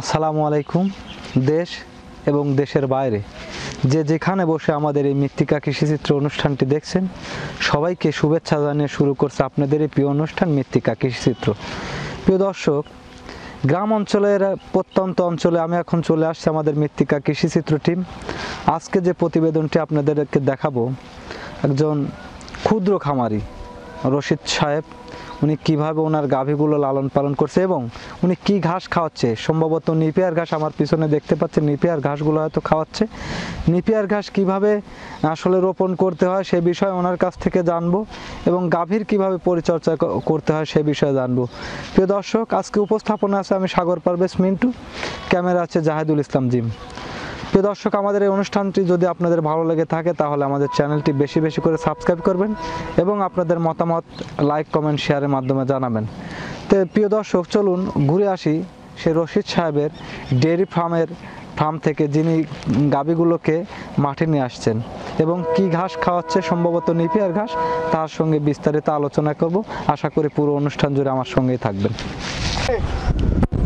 আসসালামু আলাইকুম, দেশ এবং দেশের বাইরে। যে যেখানে বসে আমাদের এই মৃত্তিকা কৃষিচিত্র অনুষ্ঠানটি দেখছেন, সবাইকে শুভেচ্ছা জানিয়ে শুরু করছে আপনাদের এই প্রিয় অনুষ্ঠান মৃত্তিকা কৃষিচিত্র। প্রিয় দর্শক গ্রাম অঞ্চলের প্রত্যন্ত অঞ্চলে আমি এখন চলে আসছি আমাদের মৃত্তিকা কৃষিচিত্র টিম আজকে যে প্রতিবেদনটি আপনাদেরকে দেখাবো, একজন ক্ষুদ্র খামারি, রশিদ সাহেব। উনি কীভাবে ওনার গাভীগুলো লালন পালন করছে এবং উনি কি ঘাস খাওয়াচ্ছে? সম্ভবত নিপিয়ার ঘাস আমার পিছনে দেখতে পাচ্ছেন, নিপিয়ার ঘাসগুলো হয়তো খাওয়াচ্ছে। নিপিয়ার ঘাস কীভাবে আসলে রোপণ করতে হয় সে বিষয়ে ওনার কাছ থেকে জানব এবং গাভীর কীভাবে পরিচর্যা করতে হয় সে বিষয়ে জানব। প্রিয় দর্শক, আজকে উপস্থাপনা আছে আমি সাগর পারভেজ মিন্টু, ক্যামেরা আছে জাহেদুল ইসলাম জিম। প্রিয় দর্শক, আমাদের এই অনুষ্ঠানটি যদি আপনাদের ভালো লেগে থাকে, তাহলে আমাদের চ্যানেলটি বেশি বেশি করে সাবস্ক্রাইব করবেন এবং আপনাদের মতামত লাইক, কমেন্ট, শেয়ারের মাধ্যমে জানাবেন। তো প্রিয় দর্শক, চলুন ঘুরে আসি সে রশিদ সাহেবের ডেয়ারি ফার্মের ফার্ম থেকে, যিনি গাবিগুলোকে মাঠে নিয়ে আসছেন এবং কি ঘাস খাওয়াচ্ছে, সম্ভবত নিপিয়ার ঘাস, তার সঙ্গে বিস্তারিত আলোচনা করব। আশা করি পুরো অনুষ্ঠান জুড়ে আমার সঙ্গেই থাকবেন।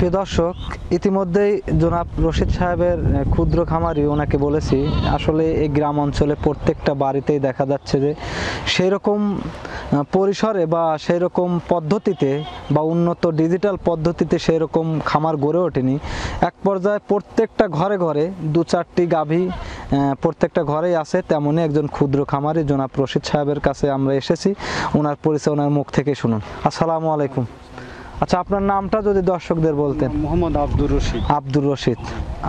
প্রিয় দর্শক, ইতিমধ্যেই জনাব রশিদ সাহেবের ক্ষুদ্র খামারি ওনাকে বলেছি, আসলে এই গ্রাম অঞ্চলে প্রত্যেকটা বাড়িতেই দেখা যাচ্ছে যে সেই রকম পরিসরে বা সেই রকম পদ্ধতিতে বা উন্নত ডিজিটাল পদ্ধতিতে সেই রকম খামার গড়ে ওঠেনি। এক পর্যায়ে প্রত্যেকটা ঘরে ঘরে দু চারটি গাভী প্রত্যেকটা ঘরেই আছে তেমনই একজন ক্ষুদ্র খামারি জনাব রশিদ সাহেবের কাছে আমরা এসেছি। ওনার পরিচয় ওনার মুখ থেকে শুনুন। আসসালামু আলাইকুম। আচ্ছা আপনার নামটা যদি দর্শকদের বলতেন। মোহাম্মদ আব্দুর রশিদ। আব্দুর রশিদ।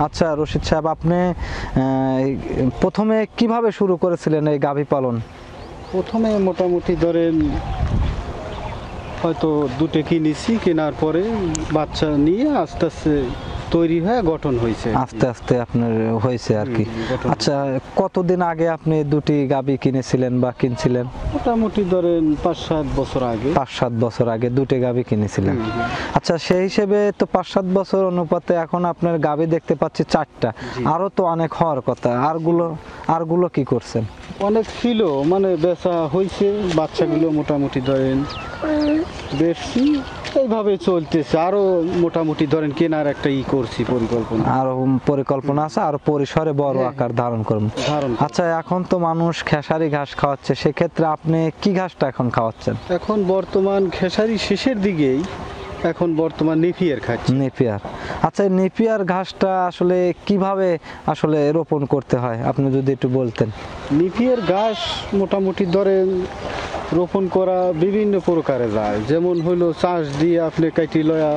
আচ্ছা রশিদ সাহেব আপনি প্রথমে কীভাবে শুরু করেছিলেন এই গাভী পালন? প্রথমে মোটামুটি ধরেন হয়তো দুটো কিনেছি কেনার পরে বাচ্চা নিয়ে আস্তে আস্তে তৈরি হয়ে গঠন হয়েছে। আস্তে আস্তে আপনার হয়েছে আর কি। আচ্ছা কতদিন আগে আপনি দুটি গাবি কিনেছিলেন বা কিনছিলেন? মোটামুটি ধরেন পাঁচ সাত বছর আগে। পাঁচ সাত বছর আগে দুটি গাবি কিনেছিলেন। আচ্ছা সেই হিসেবে তো পাঁচ সাত বছর অনুপাতে এখন আপনার গাবি দেখতে পাচ্ছি চারটা। আরও তো অনেক হওয়ার কথা। আরগুলো আরগুলো কি করছেন? অনেক ছিল মানে বেচা হয়েছে। বাচ্চাগুলো মোটামুটি ধরেন বেশি। এইভাবে চলতেছে। আরও মোটামুটি ধরেন কেনার একটা ই করছি পরিকল্পনা। আরও পরিকল্পনা আছে আর পরিসরে বড় হ্যাঁ। আকার ধারণ ধারণ আচ্ছা এখন তো মানুষ খেসারি ঘাস খাওয়াচ্ছে সেক্ষেত্রে আপনি কি ঘাসটা এখন খাওয়াচ্ছেন? এখন বর্তমান খেসারি শেষের দিকেই এখন বর্তমান নেফিয়ার খাচ্ছি। নেপিয়ার। আচ্ছা নেপিয়ার ঘাসটা আসলে কীভাবে আসলে রোপণ করতে হয়? আপনি যদি একটু বলতেন। নিফিয়ার ঘাস মোটামুটি ধরেন রোপণ করা বিভিন্ন প্রকারে যায়। যেমন হইল চাষ দিয়ে আপনি কাটি লয়া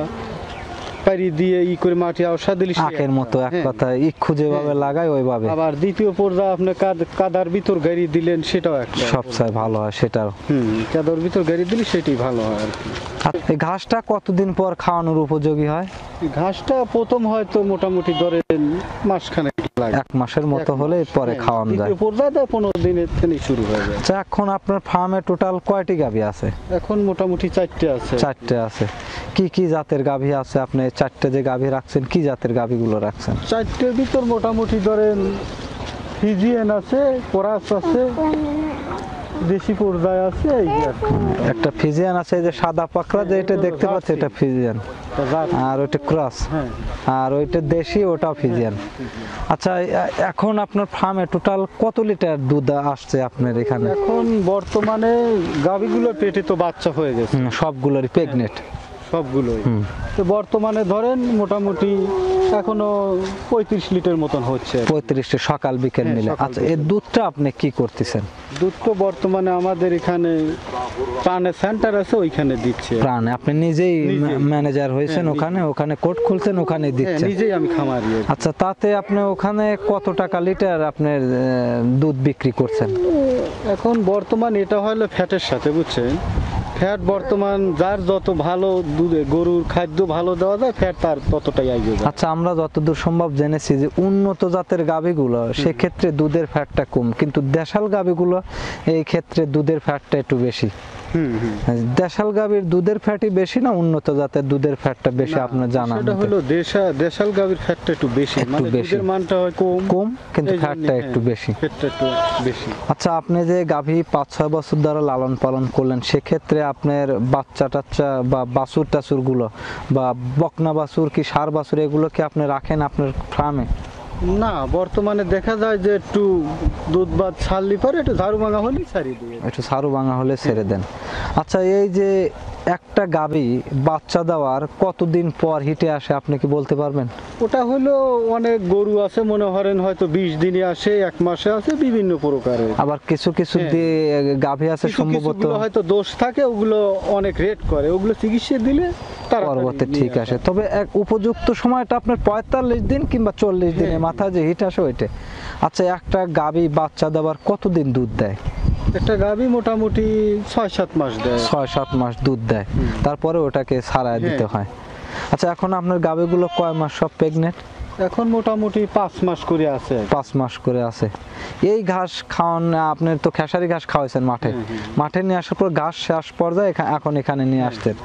পারি দিয়ে ই করে মাটি আওসা দিলি আখের মতো এক হ্যাঁ। কথা ইক্ষু যেভাবে লাগায় ওইভাবে। আবার দ্বিতীয় পর্যায়ে আপনি কাদার ভিতর গাড়ি দিলেন সেটাও একটা। সবচেয়ে ভালো হয় সেটাও। হুম কাদার ভিতর গাড়ি দিলে সেটাই ভালো হয় আর কি। এই ঘাসটা কতদিন পর খাওয়ানোর উপযোগী হয়? ঘাসটা প্রথম হয়তো মোটামুটি ধরেন মাসখানেক এক মাসের মতো হলে পরে হ্যাঁ, খাওয়ানো যায়। পর্যায়ে পনেরো দিনের থেকে শুরু হয়ে যায়। আচ্ছা এখন আপনার ফার্মে টোটাল কয়টি গাভী আছে? এখন মোটামুটি চারটে আছে। চারটে আছে। কি কি জাতের গাভী আছে? আপনি চারটে যে গাভী রাখছেন কি জাতের গাভীগুলো রাখছেন? চারটের ভিতর মোটামুটি ধরেন ফিজিয়ান আছে কোরাস আছে দেশি পর্যায়ে আছে এই। একটা ফিজিয়ান আছে যে সাদা পাকড়া যে এটা দেখতে পাচ্ছি এটা ফিজিয়ান আর ওইটা ক্রস হ্যাঁ। আর ওইটা দেশি ওটা ফিজিয়ান আচ্ছা এখন আপনার ফার্মে টোটাল কত লিটার দুধ আসছে আপনার এখানে? এখন বর্তমানে গাভিগুলোর পেটে তো বাচ্চা হয়ে গেছে। সবগুলোরই প্রেগনেট সবগুলোই। তো বর্তমানে ধরেন মোটামুটি এখনও পঁয়ত্রিশ লিটার মতন হচ্ছে। পঁয়ত্রিশটা সকাল বিকেল হ্যাঁ, মিলে। আচ্ছা। এই দুধটা আপনি কি করতেছেন? দুধ তো বর্তমানে আমাদের এখানে পানে সেন্টার আছে ওইখানে দিচ্ছে। প্রাণে আপনি নিজেই। ম্যানেজার হয়েছেন হ্যাঁ, ওখানে ওখানে কোট খুলছেন ওখানে হ্যাঁ, দিচ্ছেন। নিজেই আমি খামারি। আচ্ছা তাতে আপনি ওখানে কত টাকা লিটার আপনার দুধ বিক্রি করছেন? এখন বর্তমান এটা হলো ফ্যাটের সাথে বুঝছেন? ফ্যাট বর্তমান যার যত ভালো দুধে গরুর খাদ্য ভালো দেওয়া যায় ফ্যাট তার ততটাই আগে আচ্ছা আমরা যতদূর সম্ভব জেনেছি যে উন্নত জাতের গাভীগুলো সেক্ষেত্রে দুধের ফ্যাটটা কম। কিন্তু দেশাল গাভীগুলো এই ক্ষেত্রে দুধের ফ্যাটটা একটু বেশি। দেশাল গাভীর দুধের ফ্যাটই বেশি না উন্নত জাতের দুধের ফ্যাটটা বেশি আপনার জানা সেটা হলো দেশা দেশাল গাভীর ফ্যাটটা একটু বেশি। মানে দুধের মানটা হয় কম। কম কিন্তু ফ্যাটটা হ্যাঁ, একটু বেশি। ফ্যাটটা একটু বেশি। আচ্ছা আপনি যে গাভী পাঁচ ছয় বছর ধরে লালন পালন করলেন সেক্ষেত্রে আপনার বাচ্চা টাচ্চা বা বাসুর টাসুরগুলো বা বকনা বাসুর কি সার বাসুর এগুলো কি আপনি রাখেন আপনার ফার্মে না বর্তমানে দেখা যায় যে একটু দুধ বাদ ছাড়লি পরে একটু ঝাড়ু ভাঙা হলে ছাড়িয়ে দিয়ে একটু ঝাড়ু ভাঙা হলে ছেড়ে দেন। আচ্ছা এই যে একটা গাভী বাচ্চা দেওয়ার কতদিন পর হিটে আসে আপনি কি বলতে পারবেন? ওটা হলো অনেক গরু আছে মনে করেন হয়তো বিশ দিনে আসে এক মাসে আসে বিভিন্ন প্রকারের। আবার কিছু কিছু হ্যাঁ। গাভী আছে সম্ভবত। হয়তো দোষ থাকে ওগুলো অনেক রেট করে ওগুলো চিকিৎসা দিলে পরবর্তী ঠিক আসে। তবে এক উপযুক্ত সময়টা আপনার পঁয়তাল্লিশ দিন কিংবা চল্লিশ দিনের হ্যাঁ। মাথায় যে হিট আসে ওইটা আচ্ছা একটা গাভী বাচ্চা দেওয়ার কতদিন দুধ দেয়? একটা গাভী মোটামুটি ছয় সাত মাস দেয়। ছয় সাত মাস দুধ দেয়। তারপরে ওটাকে সারায় দিতে হয়। আচ্ছা এখন আপনার গাভীগুলো কয় মাস সব প্রেগনেন্ট এখন মোটামুটি পাঁচ মাস করে আছে। পাঁচ মাস করে আছে। এই ঘাস খাওয়ান আপনি তো খেসারি ঘাস খাওয়াইছেন মাঠে। মাঠে নিয়ে আসার পর ঘাস শেষ পর্যায়ে এখন এখানে নিয়ে আসতেন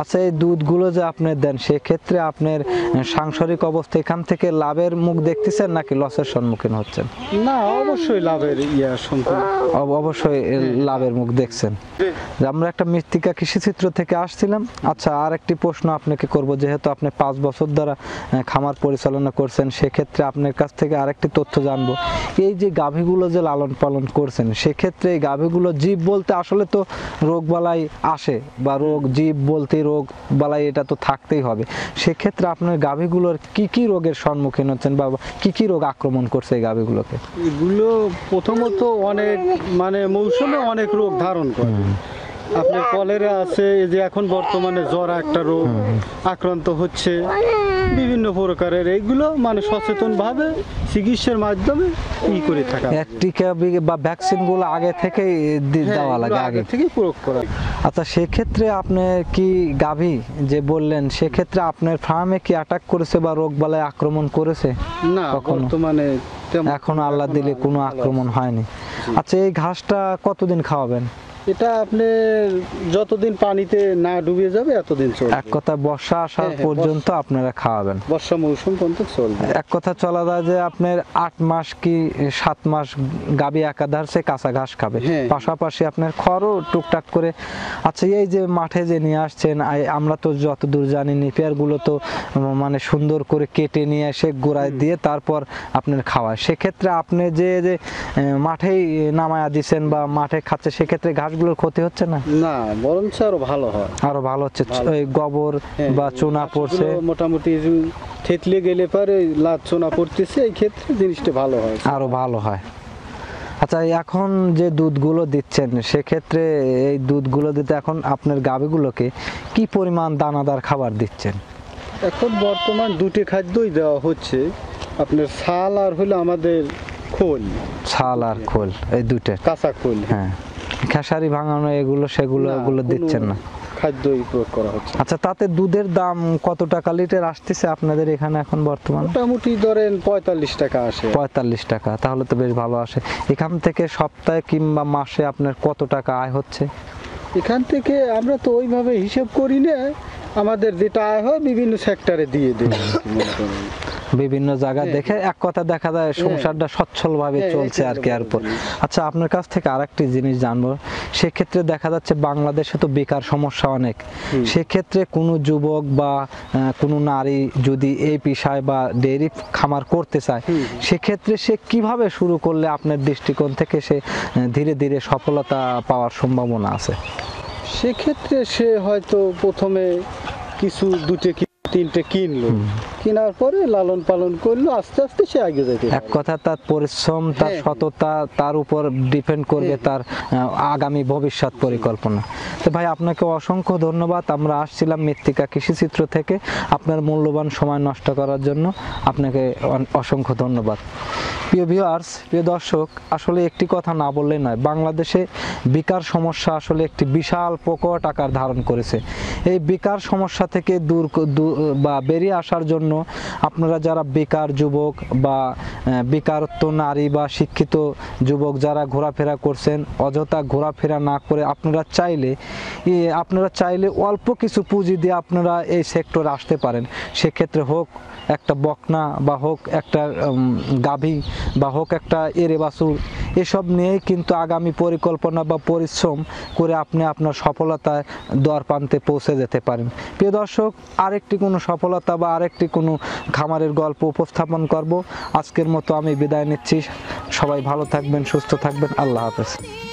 আচ্ছা এই দুধগুলো যে আপনি দেন সেক্ষেত্রে আপনার সাংসারিক অবস্থা এখান থেকে লাভের মুখ দেখতেছেন নাকি লসের সম্মুখীন হচ্ছেন? না অবশ্যই লাভের ইয়া অবশ্যই লাভের মুখ দেখছেন। আমরা একটা মৃত্তিকা কৃষিচিত্র থেকে আসছিলাম। আচ্ছা আর একটি প্রশ্ন আপনাকে করব যেহেতু আপনি পাঁচ বছর দ্বারা খামার পরিচালনা করছেন সেক্ষেত্রে আপনার কাছ থেকে আরেকটি তথ্য জানব। এই যে গাভীগুলো যে লালন পালন করছেন সেক্ষেত্রে এই গাভীগুলো জীব বলতে আসলে তো রোগ বালাই আসে বা রোগ জীব বলতে রোগ বালাই এটা তো থাকতেই হবে। সেক্ষেত্রে আপনার গাভীগুলোর কি কি রোগের সম্মুখীন হচ্ছেন বা কি কি রোগ আক্রমণ করছে এই গাভীগুলোকে? এগুলো প্রথমত অনেক মানে মৌসুমে অনেক রোগ ধারণ করে। আপনার কলেরা আছে এই যে এখন বর্তমানে জ্বর একটা রোগ আক্রান্ত হচ্ছে বিভিন্ন প্রকারের এইগুলো মানে সচেতন ভাবে চিকিৎসার মাধ্যমে ই করে থাকা। এক টিকা বা ভ্যাকসিনগুলো আগে থেকেই দি- হ্যাঁ, দেওয়া লাগে আগে থেকে প্রয়োগ করা। আচ্ছা সেক্ষেত্রে আপনি কি গাভী যে বললেন সেক্ষেত্রে আপনার ফার্মে কি অ্যাটাক করেছে বা রোগ বালায় আক্রমণ করেছে না? বর্তমানে তেমন এখন আল্লাহ দিলে কোনো আক্রমণ হয়নি। আচ্ছা এই ঘাসটা কতদিন খাওয়াবেন? এটা আপনি যতদিন পানিতে না ডুবে যাবে এতদিন চলবে। এক কথা বর্ষা আসার হ্যাঁ, হ্যাঁ, পর্যন্ত আপনারা খাওয়াবেন। বর্ষা মৌসুম পর্যন্ত চলবে। এক কথা চলা যায় যে আপনার আট মাস কি সাত মাস গাবি একাধার সে কাঁচা ঘাস খাবে। হ্যাঁ। পাশাপাশি আপনার খড়ও টুকটাক করে। আচ্ছা এই যে মাঠে যে নিয়ে আসছেন আমরা তো যতদূর জানি নিপিয়ারগুলো তো মানে সুন্দর করে কেটে নিয়ে এসে গোড়ায় দিয়ে তারপর আপনার খাওয়ায়। সেক্ষেত্রে আপনি যে যে মাঠেই নামায়া দিচ্ছেন বা মাঠে খাচ্ছে সেক্ষেত্রে ঘাসগুলোর ক্ষতি হচ্ছে না? না বরঞ্চ আরও ভালো হয়। আরও ভালো হচ্ছে। ওই গোবর হ্যাঁ, বা চুনা পড়ছে। মোটামুটি থেতলে গেলে পরে লাভ চোনা পড়তেছে এই ক্ষেত্রে জিনিসটা ভালো হয়। আরও ভালো হয়। আচ্ছা এখন যে দুধগুলো দিচ্ছেন সেক্ষেত্রে এই দুধগুলো দিতে এখন আপনার গাভীগুলোকে কি পরিমাণ দানাদার খাবার দিচ্ছেন? এখন বর্তমান দুটি খাদ্যই দেওয়া হচ্ছে। আপনার ছাল আর হলো আমাদের খোল। ছাল আর খোল এই দুটো কাঁচা খোল। হ্যাঁ। খেসারি ভাঙানো এগুলো সেগুলো এগুলো দিচ্ছেন না। খাদ্যই প্রয়োগ করা হচ্ছে আচ্ছা তাতে দুধের দাম কত টাকা লিটার আসতেছে আপনাদের এখানে এখন বর্তমান? মোটামুটি ধরেন পঁয়তাল্লিশ টাকা আসে। পঁয়তাল্লিশ টাকা তাহলে তো বেশ ভালো আসে। এখান থেকে সপ্তাহে কিংবা মাসে আপনার কত টাকা আয় হচ্ছে? এখান থেকে আমরা তো ওইভাবে হিসেব করি না আমাদের যেটা আয় হয় বিভিন্ন সেক্টরে দিয়ে দিই করেন। বিভিন্ন জায়গা হ্যাঁ। দেখে এক কথা দেখা যায় সংসারটা সচ্ছল ভাবে হ্যাঁ, চলছে আর কি আর পর আচ্ছা আপনার কাছ থেকে আরেকটি জিনিস জানব। সেক্ষেত্রে দেখা যাচ্ছে বাংলাদেশে তো বেকার সমস্যা অনেক। সেক্ষেত্রে কোনো যুবক বা কোনো নারী যদি এই পেশায় বা ডেয়ারি খামার করতে চায় সেক্ষেত্রে সে কীভাবে শুরু করলে আপনার দৃষ্টিকোণ থেকে সে ধীরে ধীরে সফলতা পাওয়ার সম্ভাবনা আছে? সেক্ষেত্রে সে হয়তো প্রথমে কিছু দুটে কি তিনটে কিনলো। কেনার পরে লালন পালন করল আস্তে আস্তে সে আগে যেতে এক কথা তার পরিশ্রম তার হ্যাঁ। সততা তার উপর ডিপেন্ড করবে হ্যাঁ। তার আগামী ভবিষ্যৎ পরিকল্পনা। তো ভাই আপনাকে অসংখ্য ধন্যবাদ। আমরা আসছিলাম মৃত্তিকা কৃষিচিত্র থেকে। আপনার মূল্যবান সময় নষ্ট করার জন্য আপনাকে অসংখ্য ধন্যবাদ। প্রিয় ভিউয়ার্স প্রিয় দর্শক, আসলে একটি কথা না বললে নয়, বাংলাদেশে বেকার সমস্যা আসলে একটি বিশাল প্রকট আকার ধারণ করেছে। এই বেকার সমস্যা থেকে দূর বা বেরিয়ে আসার জন্য আপনারা যারা বেকার যুবক বা বেকারত্ব নারী বা শিক্ষিত যুবক যারা ঘোরাফেরা করছেন, অযথা ঘোরাফেরা না করে আপনারা চাইলে আপনারা চাইলে অল্প কিছু পুঁজি দিয়ে আপনারা এই সেক্টরে আসতে পারেন। সেক্ষেত্রে হোক একটা বকনা বা হোক একটা গাভী বা হোক একটা এরে বাছুর, এসব নিয়েই কিন্তু আগামী পরিকল্পনা বা পরিশ্রম করে আপনি আপনার সফলতায় দর প্রান্তে পৌঁছে যেতে পারেন। প্রিয় দর্শক, আরেকটি কোনো সফলতা বা আরেকটি কোনো খামারের গল্প উপস্থাপন করব। আজকের মতো আমি বিদায় নিচ্ছি। সবাই ভালো থাকবেন, সুস্থ থাকবেন। আল্লাহ হাফেজ।